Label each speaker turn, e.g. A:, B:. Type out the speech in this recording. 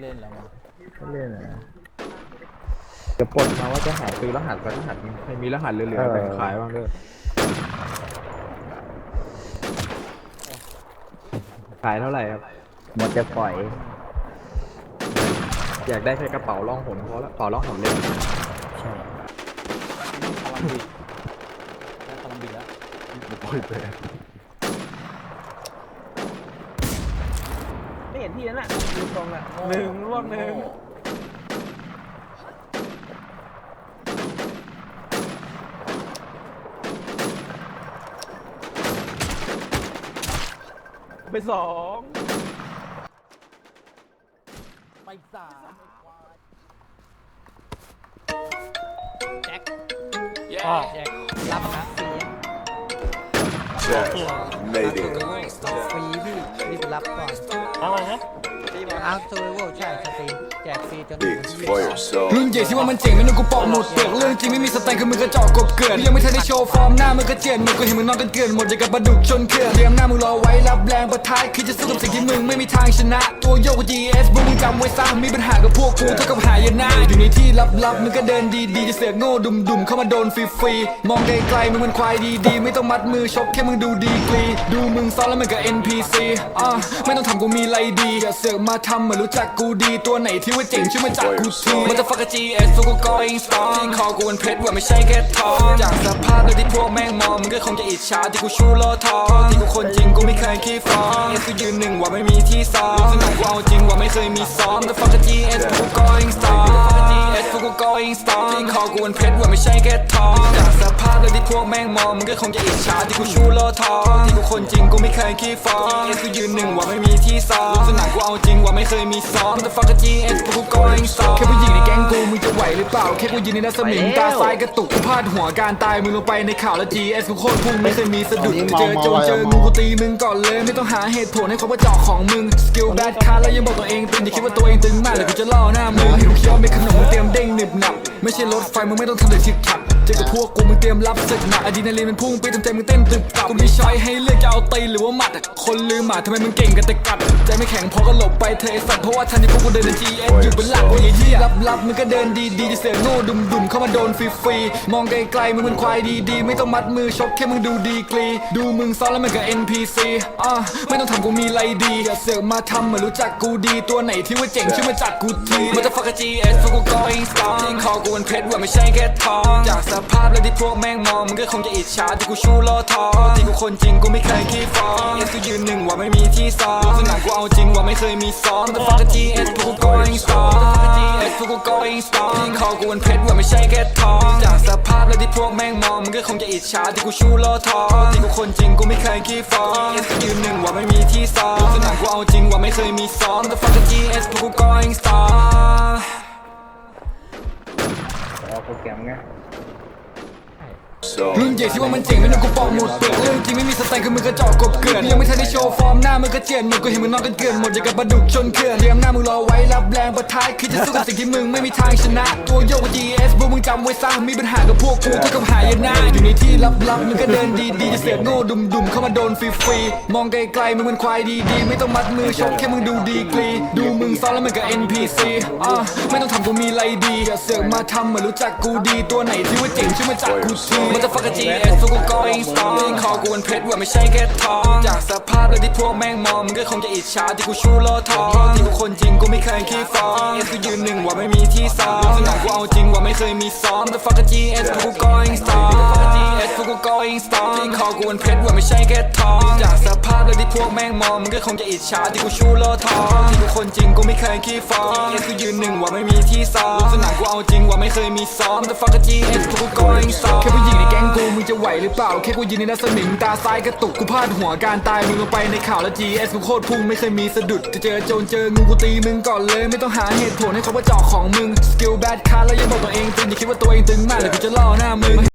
A: เล่นแล้วมั้ง
B: ไม่เล่นนะจะปลดมาว่าจะหาซื้อรหัสไปรหัสมีใครมีรหัสเหลือๆแบ่งขายบ้างเด้อขายเท่าไหร่ครับ
C: หมดจะปล่อย
B: อยากได้แค่กระเป๋าล่องหนพอละกระเป๋าล่องหนเล่น
A: ใช่พลังบิดได้พลังบิดแล้ว
B: ปล่อยไป
C: ไม่เห็นที่นั่นน่ะดูตรงน่ะ
B: หนึ่งร่วงหนึ่ง
C: ไปสอง
A: ไปสาม
D: แจ็ค
A: อ๋อ
D: แจ็ครับนะ ฟรี
E: Check. Made it.
D: ฟรีพี่รีบรับก่อน
A: อะไรนะ
D: อาร์ตเซอร์เวอร์ใช่สตรีมแกซีจน
F: รุ่นใหญ่ที่ว่ามันเจ๋งไม่นึกกูปอกหมดเปลือกเรื่องจริงไม่มีสแตนคือมึงกระจอกกบเกลื่อนยังไม่ทันได้โชว์ฟอร์มหน้ามึงก็เจียนมึงก็เห็นมึงนอนกันเกลื่อนหมดอย่างกับปลาดุกชนเขื่อนเตรียมหน้ามึงรอไว้รับแรงประทายคือจะสู้กับสิ่งที่มึงไม่มีทางชนะ ตัวโยกกับ GS พวกมึงจำไว้ซะมีปัญหากับพวกกูเท่ากับหายนะอยู่ในที่ลับๆมึงก็เดินดีๆจะเสือกโง่ดุมๆเข้ามาโดนฟรีๆมองไกลๆมึงเป็นควายดีๆ ไม่ต้องมัดมือชกแค่มึงดูดีกรีดูมึงซ้อนแล้วมึงกับ NPC อะไม่ต้องทำกูมีไรดีอย่าเสือกมาทำเหมือนรู้จักกูดีตัวไหนที่ว่าเจ๋งชื่อมาจากกูทีมันจะฟักกับ GS พวกกู going strong ที่คอกูเป็นเพชรว่าไม่ใช่แค่ทองจากสภาพเลยที่พวกแม่งมองมึงก็คงจะอิจฉาที่กูชูโลทองที่กูคนจริงกูไม่เคยขี้ฟ้อง GS กูยืนหนึ่งว่าไม่มีที่ซ้อมสนองกูเอาจริงว่าไม่เคยมีซ้อมแต่ฟักกับ GS พวกกู going strong วกกู going strong ที่คอกูเป็นเพชรว่าไม่ใช่แค่ทองจากสภาพเลยที่พวกแม่งมองมึงก็คงจะอิจฉาที่กูชูโลทองที่กูคนจริงกูไม่เคยขี้ฟ้อง GS กูยืนหนึ่งว่าไม่มีที่ซ้อมสนามกูเอาจริงว่าไม่เคยมีซ้อมแต่ฟังกับจีเอ็นกูก็ หวหรือเปล่าแค่กูยืนในนัสมิงตาซ้ายกระตุกกูพลาดหัวการตายมึงลงไปในข่าวแล้ว GS กูโคตรพุ่งไม่เคยมีสะดุดเจอโจงเจองูกูตีมึงก่อนเลย ไม่ต้องหาเหตุผลให้ความกระจอกของมึงสกิลแบดคาแล้วยังบอกตัวเองตึงอย่าคิดว่าตัวเองตึงมากเดี๋ยวกูจะล่อหน้ามึงเห็นเคี้ยวเป็นขนมมึงเตรียมเด้งหนึบหนับไม่ใช่รถไฟมึงไม่ต้องทำเลยทิกทักเจอกับพวกกูมึงเตรียมรับศึกหนักอะดรีนาลีนมันพุ่งไปเต็มใจมึงเต้นตึบตับกูมีช้อยให้เลือกจะเอาตีนหรือว่าหมัดอะคนลืมหมาทำไมมึงเก่งกันแต่กัดใจไม่แข็งพอก็หลบไปเธอไอ้สัตว์เพราะว่าทันที่พวกกูเดินใน GS อยู่เป็นหลักกูอย่างเหี้ยลับๆมึงก็เดินดีๆจะเสือกโง่ดุมๆเข้ามาโดนฟรีๆมองไกลๆมึงเป็นควายดีๆ ไม่ต้องมัดมือชกแค่มึงดูดีกรี ดูมึงซ้อนแล้วมึงกับ NPC อะไม่ต้องทำกูมีไรดีอย่าเสือกมาทำเหมือนรู้จักกูดีตัวไหนที่ว่าเจ๋งช่วยมาจัดกูทีมันจะฟักกับ GS พวกกู going strong ที่คอกูมันเพชรว่าไม่ใช่แค่ทองจากสภาพแล้วที่พวกแม่งมองมึงก็คงจะอิจฉาที่กูชูโลทองที่กูคนจริงกูไม่เคยขี้ฟ้อง GS กูยืนหนึ่งว่าไม่มีที่ซ้อมสนามกูเอาจริงว่าไม่เคยมีซ้อมแต่ฟักกับ GS พวกกู going strong ฟักกับ GS พวกกู going strong ที่คอกูเป็นเพชรว่าไม่ใช่แค่ทอง จากสภาพแล้วที่พวกแม่งมองมันก็คงจะอิจฉาที่กูชูโลทองที่กูคนจริงกูไม่เคยขี้ฟ้อง GS ยืนหนึ่งว่าไม่มีที่ซ้อมสนามกูเอาจริงว่าไม่เคยมีซ้อมแต่ฟังกับ GS พวกกู going strong
C: เอาโปรแกรมไง
E: So
F: รุ่นใหญ่ที่ว่ามันเจ๋งไม่นึกกูปอกหมดเปลือกเรื่องจริงไม่มีสแตนคือมึงกระจอกกบเกลื่อนยังไม่ทันได้โชว์ฟอร์มหน้ามึงก็เจียนมึงก็เห็นมึงนอนกันเกลื่อนหมดอย่างกับปลาดุกชนเขื่อนเตรียมหน้ามึงรอไว้รับแรงประทายคือจะสู้กับสิ่งที่มึงไม่มีทางชนะ ตัวโยกกับ GS พวกมึงจำไว้ซะมีปัญหากับพวกกูเท่ากับหายนะอยู่ในที่ลับๆมึงก็เดินดีๆจะเสือกโง่ดุมๆเข้ามาโดนฟรีๆมองไกลๆมึงเป็นควายดีๆไม่ต้องมัดมือชกแค่มึงดูดีกรีดูมึงซ้อนแล้วมึงกับ NPC อะไม่ต้องทำกูมีอะไรดีอย่าเสือกมาทำเหมือนรู้จักกูดีตัวไหนที่ว่าเจ๋งช่วยมาจับกูทีมันจะฟักกับ GS พวกกู going strong ที่คอกูเป็นเพชรว่าไม่ใช่แค่ทอง จากสภาพเลยที่พวกแม่งมองมึงก็คงจะอิจฉาที่กูชูโลทองที่กูคนจริงกูไม่เคยขี้ฟ้อง GS กูยืนหนึ่งว่าไม่มีที่ซ้อมสนามกูเอาจริงว่าไม่เคยมีซ้อมแต่ฟักกับ GS พวกกูก็อิงสตอง GS พวกกู going strong ที่คอกูเป็นเพชรว่าไม่ใช่แค่ทอง จากสภาพเลยที่ วกแม่งมองมึงก็คงจะอิจฉาที่กูชูโลทองที่กูคนจริงกูไม่เคยขี้ฟ้อง GS กูยืนหนึ่งว่าไม่มีที่ซ้อมสนามกูเอาจริงว่าไม่เคยมีซ้อมแต่ฟักกับ GS พวกกู going strong แค่ผู้หญิงในแก๊งกูมึงจะไหวหรือเปล่าแค่กูยืนในนัสมิงตาซ้ายกระตุกกูพลาดหัวการตายมึงลงไปในข่าวแล้ว GS กูโคตรพุ่งไม่เคยมีสะดุดจะเจอโจรเจองูกูตีมึงก่อนเลยไม่ต้องหาเหตุผลให้เขาว่าจอกของมึงสกิลแบดคาแล้วยังบอกตัวเองตึงอย่าคิดว่าตัวเองตึงมากเดี๋ยวกูจะล่อหน้ามึง